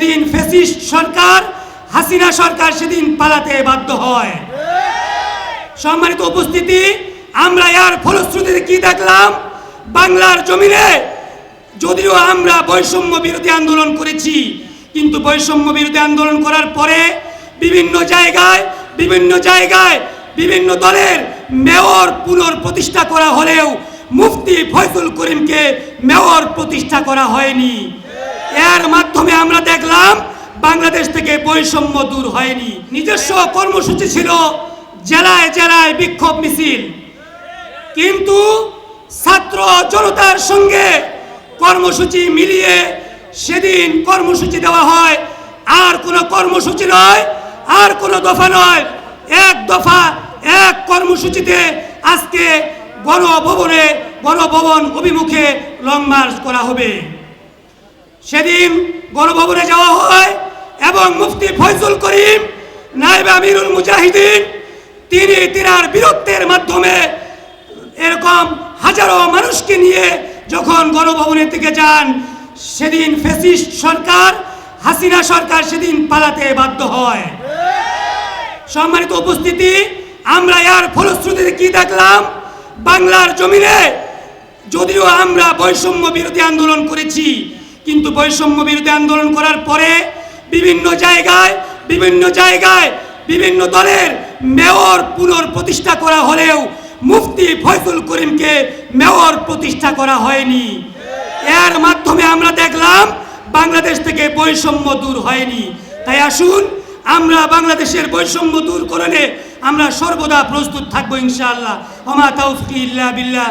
সেদিন ফেসিস্ট সরকার, হাসিনা সরকার সেদিন পালাতে বাধ্য হয়। সম্মানিত উপস্থিতি, আমরা এর ফলশ্রুতিতে কি দেখলাম? বাংলার জমিনে যদিও আমরা বৈষম্য বিরোধী আন্দোলন করেছি, কিন্তু বৈষম্য বিরোধী আন্দোলন করার পরে বিভিন্ন জায়গায় বিভিন্ন জায়গায় বিভিন্ন দলের মেয়র পুনর্প্রতিষ্ঠা করা হলেও মুফতি ফয়জুল করিমকে মেয়র প্রতিষ্ঠা করা হয়নি। এর মাধ্যমে আমরা বাংলাদেশ থেকে বৈষম্য দূর হয়নি। নিজস্ব কর্মসূচি ছিল জেলায় জেলায় বিক্ষোভ মিছিল। কিন্তু ছাত্র জনতার সঙ্গে কর্মসূচি মিলিয়ে সেদিন কর্মসূচি দেওয়া হয়। আর কোনো কর্মসূচি নয়, আর কোনো দফা নয়। এক দফা, এক কর্মসূচিতে আজকে গণভবনে, গণভবন অভিমুখে লং মার্চ করা হবে। সেদিন গণভবনে যাওয়া হয় এবং মুফতি ফয়জুল করিম, নায়েব আমিরুল মুজাহিদিন, তিনি তিনার বীরত্বের মাধ্যমে এরকম হাজারো মানুষকে নিয়ে যখন গণভবনের দিকে যান, সেদিন ফেসিস্ট সরকার, হাসিনা সরকার সেদিন পালাতে বাধ্য হয়। সম্মানিত উপস্থিতি, আমরা এর ফলশ্রুতিতে কি দেখলাম? বাংলার জমিনে যদিও আমরা বৈষম্য বিরোধী আন্দোলন করেছি, কিন্তু বৈষম্য বিরোধী আন্দোলন করার পরে বিভিন্ন জায়গায় বিভিন্ন জায়গায় বিভিন্ন দলের মেয়র পুনর্প্রতিষ্ঠা করা হলেও মুফতি ফয়জুল করিমকে মেয়র প্রতিষ্ঠা করা হয়নি। এর মাধ্যমে আমরা দেখলাম বাংলাদেশ থেকে বৈষম্য দূর হয়নি। তাই আসুন, আমরা বাংলাদেশের বৈষম্য দূর করলে আমরা সর্বদা প্রস্তুত থাকব ইনশাআল্লাহ। ওমা তাউফিক ইল্লা বিল্লাহ।